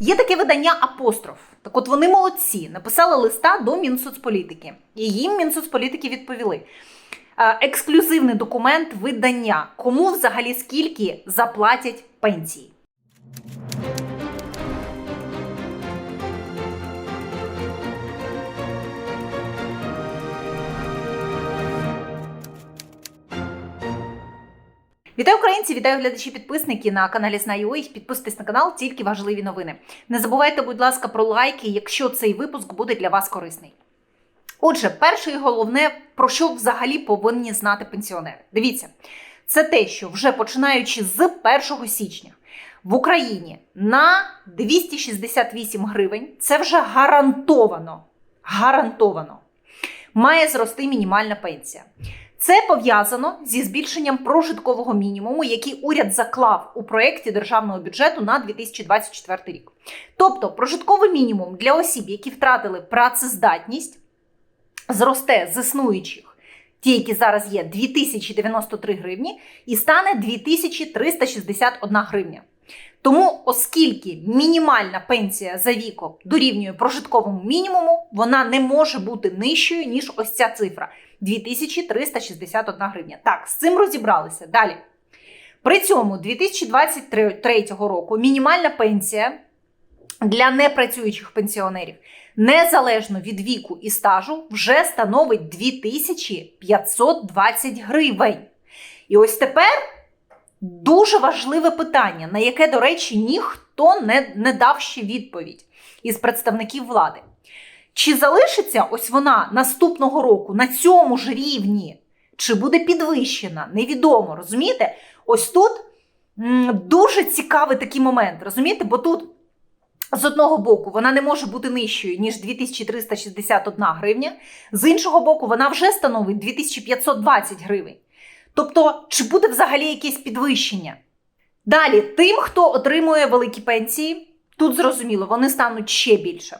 Є таке видання Апостроф. Так от вони молодці, написали листа до Мінсоцполітики. І їм Мінсоцполітики відповіли. Е, Ексклюзивний документ видання. Кому взагалі скільки заплатять пенсії? Вітаю українці, вітаю глядачі підписники на каналі Знаю.ua. Підписуйтесь на канал, тільки важливі новини. Не забувайте, будь ласка, про лайки, якщо цей випуск буде для вас корисний. Отже, перше і головне, про що взагалі повинні знати пенсіонери. Дивіться, це те, що вже починаючи з 1 січня в Україні на 268 гривень, це вже гарантовано, гарантовано має зрости мінімальна пенсія. Це пов'язано зі збільшенням прожиткового мінімуму, який уряд заклав у проєкті державного бюджету на 2024 рік. Тобто, прожитковий мінімум для осіб, які втратили працездатність, зросте з існуючих, ті, які зараз є, 2093 гривні, і стане 2361 гривня. Тому, оскільки мінімальна пенсія за віком дорівнює прожитковому мінімуму, вона не може бути нижчою, ніж ось ця цифра 2361 гривня. Так, з цим розібралися. Далі. При цьому 2023 року мінімальна пенсія для непрацюючих пенсіонерів незалежно від віку і стажу вже становить 2520 гривень. І ось тепер дуже важливе питання, на яке, до речі, ніхто не, не дав ще відповідь із представників влади. Чи залишиться ось вона наступного року на цьому ж рівні, чи буде підвищена? Невідомо, розумієте? Ось тут дуже цікавий такий момент, розумієте? Бо тут з одного боку вона не може бути нижчою, ніж 2361 гривня, з іншого боку, вона вже становить 2520 гривень. Тобто, чи буде взагалі якесь підвищення? Далі, тим, хто отримує великі пенсії, тут зрозуміло, вони стануть ще більше.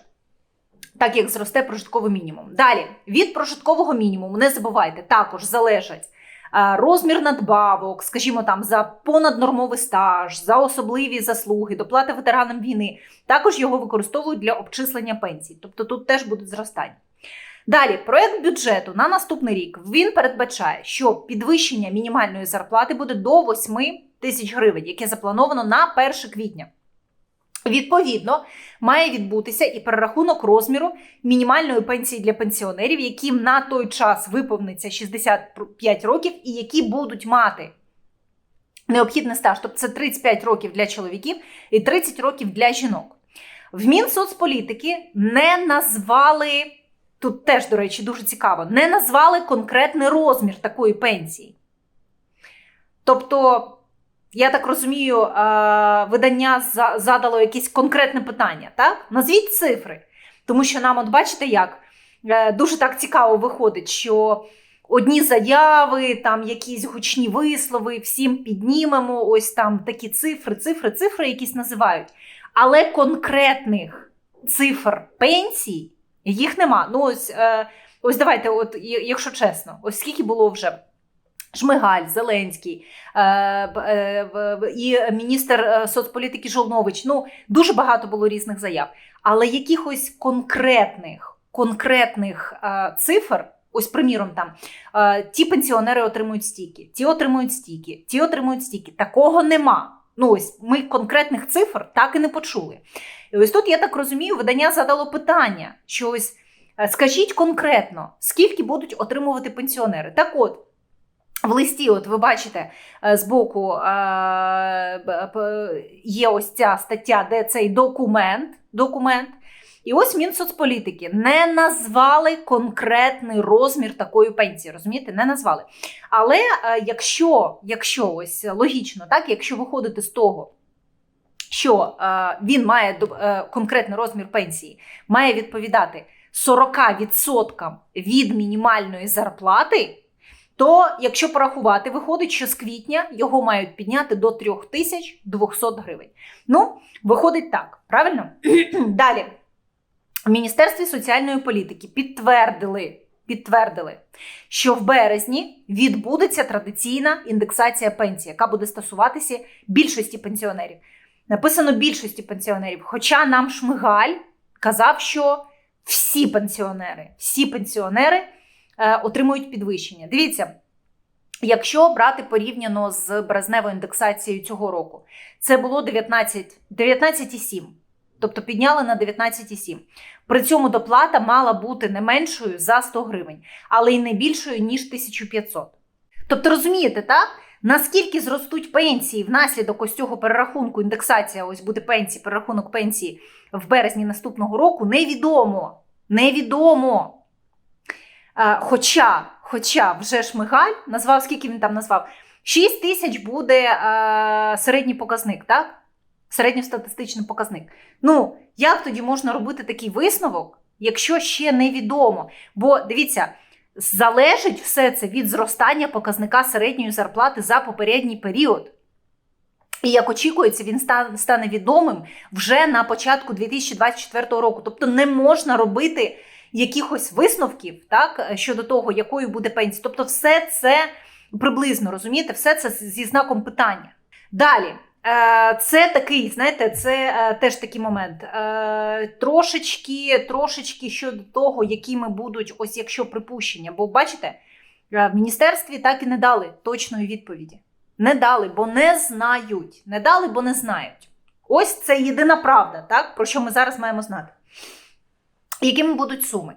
Так як зросте прожитковий мінімум. Далі, від прожиткового мінімуму, не забувайте, також залежать е, розмір надбавок, скажімо там, за понаднормовий стаж, за особливі заслуги, доплати ветеранам війни. Також його використовують для обчислення пенсій. Тобто тут теж будуть зростання. Далі, проект бюджету на наступний рік він передбачає, що підвищення мінімальної зарплати буде до 8 тисяч гривень, яке заплановано на 1 квітня. Відповідно, має відбутися і перерахунок розміру мінімальної пенсії для пенсіонерів, яким на той час виповниться 65 років, і які будуть мати необхідний стаж, тобто це 35 років для чоловіків і 30 років для жінок. В Мінсоцполітики не назвали, тут теж, до речі, дуже цікаво, не назвали конкретний розмір такої пенсії. Тобто. Я так розумію, е, видання задало якесь конкретне питання. Так? Назвіть цифри. Тому що нам, от бачите, як е, дуже так цікаво виходить, що одні заяви, там якісь гучні вислови, всім піднімемо, ось там такі цифри, цифри, цифри якісь називають. Але конкретних цифр пенсій їх нема. Ну, ось, е, ось давайте, от, якщо чесно, ось скільки було вже. Шмигаль, Зеленський е, е, і міністр е, соцполітики Жолнович. Ну, дуже багато було різних заяв. Але якихось конкретних конкретних цифр, ось, приміром, там ті пенсіонери отримують стільки, ті отримують стільки, ті отримують стільки. Такого нема. Ну, ось ми конкретних цифр так і не почули. І ось тут, я так розумію, видання задало питання: що ось скажіть конкретно, скільки будуть отримувати пенсіонери. Так от. В листі, от ви бачите, збоку є ось ця стаття, де цей документ. документ. І ось Мінсоцполітики не назвали конкретний розмір такої пенсії. Розумієте, не назвали. Але якщо якщо ось логічно, так, якщо виходити з того, що він має конкретний розмір пенсії, має відповідати 40% від мінімальної зарплати то якщо порахувати, виходить, що з квітня його мають підняти до 3200 гривень. Ну, виходить так, правильно? Далі. В Міністерстві соціальної політики підтвердили, підтвердили, що в березні відбудеться традиційна індексація пенсії, яка буде стосуватися більшості пенсіонерів. Написано більшості пенсіонерів. Хоча нам Шмигаль казав, що всі пенсіонери, всі пенсіонери отримують підвищення. Дивіться, якщо брати порівняно з березневою індексацією цього року, це було 19 19,7. Тобто підняли на 19,7. При цьому доплата мала бути не меншою за 100 гривень, але й не більшою, ніж 1500. Тобто, розумієте, так? Наскільки зростуть пенсії внаслідок ось цього перерахунку, індексація ось буде пенсії, перерахунок пенсії в березні наступного року, невідомо. Невідомо. Е, Хоча, хоча вже Шмигаль назвав, скільки він там назвав? 6 тисяч буде е, середній показник, так? Середньостатистичний показник. Ну, як тоді можна робити такий висновок, якщо ще невідомо? Бо дивіться, залежить все це від зростання показника середньої зарплати за попередній період. І як очікується, він стане відомим вже на початку 2024 року. Тобто не можна робити якихось висновків так, щодо того, якою буде пенсія. Тобто, все це приблизно розумієте, все це зі знаком питання. Далі. Е, Це такий, знаєте, це е, теж такий момент. Е, Трошечки, трошечки щодо того, якими будуть, ось якщо припущення. Бо бачите, е, в міністерстві так і не дали точної відповіді. Не дали, бо не знають. Не дали, бо не знають. Ось це єдина правда, так, про що ми зараз маємо знати. Якими будуть суми?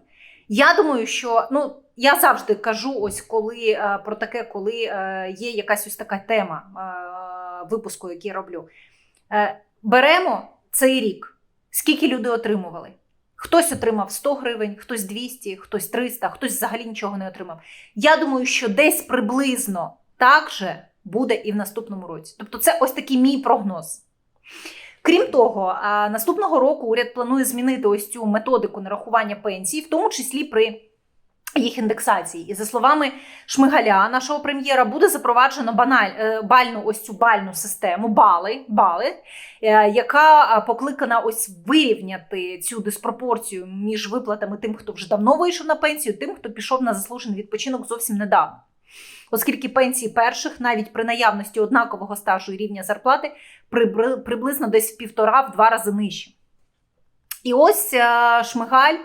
Я думаю, що ну я завжди кажу, ось коли е, про таке, коли е, є якась ось така тема е, випуску, який я роблю. Беремо цей рік, скільки люди отримували. Хтось отримав 100 гривень, хтось 200, хтось 300, хтось взагалі нічого не отримав. Я думаю, що десь приблизно так же буде і в наступному році. Тобто, це ось такий мій прогноз. Крім того, наступного року уряд планує змінити ось цю методику нарахування пенсій, в тому числі при їх індексації. І за словами Шмигаля, нашого прем'єра, буде запроваджено баналь, е, бальну ось цю бальну систему, бали, бали, е, яка покликана ось вирівняти цю диспропорцію між виплатами тим, хто вже давно вийшов на пенсію, тим, хто пішов на заслужений відпочинок зовсім недавно. Оскільки пенсії перших, навіть при наявності однакового стажу і рівня зарплати, приблизно десь в півтора-в два рази нижче. І ось е, Шмигаль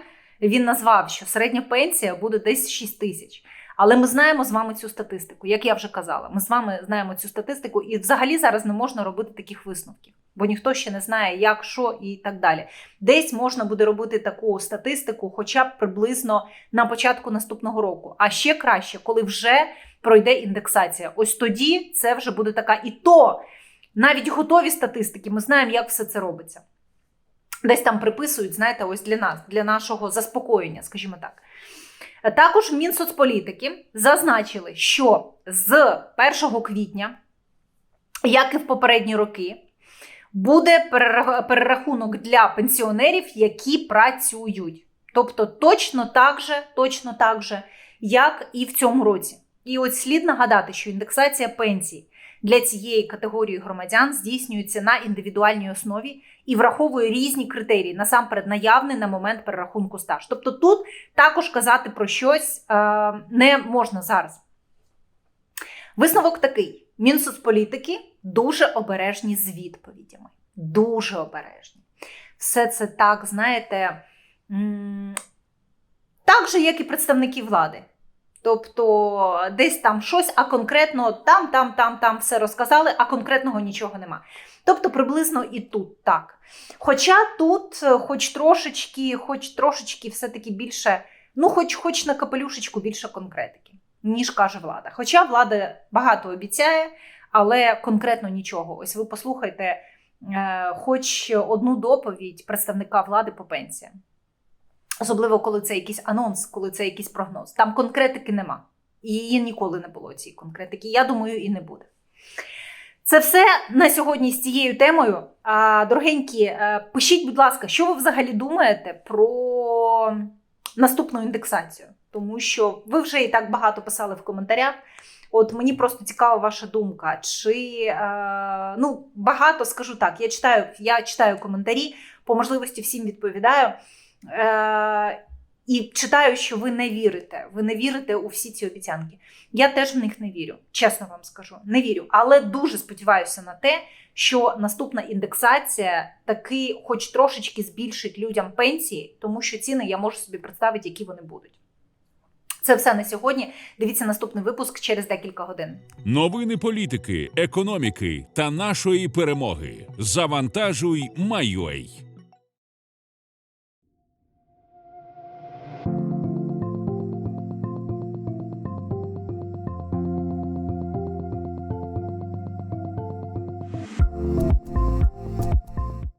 він назвав, що середня пенсія буде десь 6 тисяч. Але ми знаємо з вами цю статистику, як я вже казала. Ми з вами знаємо цю статистику, і взагалі зараз не можна робити таких висновків, бо ніхто ще не знає, як, що і так далі. Десь можна буде робити таку статистику, хоча б приблизно на початку наступного року. А ще краще, коли вже пройде індексація. Ось тоді це вже буде така. І то навіть готові статистики, ми знаємо, як все це робиться. Десь там приписують, знаєте, ось для нас, для нашого заспокоєння, скажімо так. Також Мінсоцполітики зазначили, що з 1 квітня, як і в попередні роки, буде перерахунок для пенсіонерів, які працюють. Тобто точно так же, точно так же, як і в цьому році. І от слід нагадати, що індексація пенсій для цієї категорії громадян здійснюється на індивідуальній основі і враховує різні критерії, насамперед наявний на момент перерахунку стаж. Тобто тут також казати про щось е, не можна зараз. Висновок такий: Мінсоцполітики дуже обережні з відповідями. Дуже обережні. Все це так, знаєте, так же, як і представники влади. Тобто десь там щось, а конкретно там, там, там, там все розказали, а конкретного нічого нема. Тобто приблизно і тут так. Хоча тут, е, хоч трошечки, хоч трошечки все-таки більше, ну, хоч, хоч на капелюшечку більше конкретики, ніж каже влада. Хоча влада багато обіцяє, але конкретно нічого. Ось ви послухайте е, хоч одну доповідь представника влади по пенсіям. Особливо, коли це якийсь анонс, коли це якийсь прогноз. Там конкретики нема. І її ніколи не було цієї конкретики. Я думаю, і не буде. Це все на сьогодні з цією темою. Дорогенькі, е, пишіть, будь ласка, що ви взагалі думаєте про наступну індексацію? Тому що ви вже і так багато писали в коментарях. От мені просто цікава ваша думка. Чи е, ну багато скажу так, я читаю, я читаю коментарі, по можливості всім відповідаю. Е, І читаю, що ви не вірите. Ви не вірите у всі ці обіцянки. Я теж в них не вірю, чесно вам скажу. Не вірю. Але дуже сподіваюся на те, що наступна індексація таки, хоч трошечки збільшить людям пенсії, тому що ціни я можу собі представити, які вони будуть. Це все на сьогодні. Дивіться наступний випуск через декілька годин. Новини політики, економіки та нашої перемоги. Завантажуй, майой.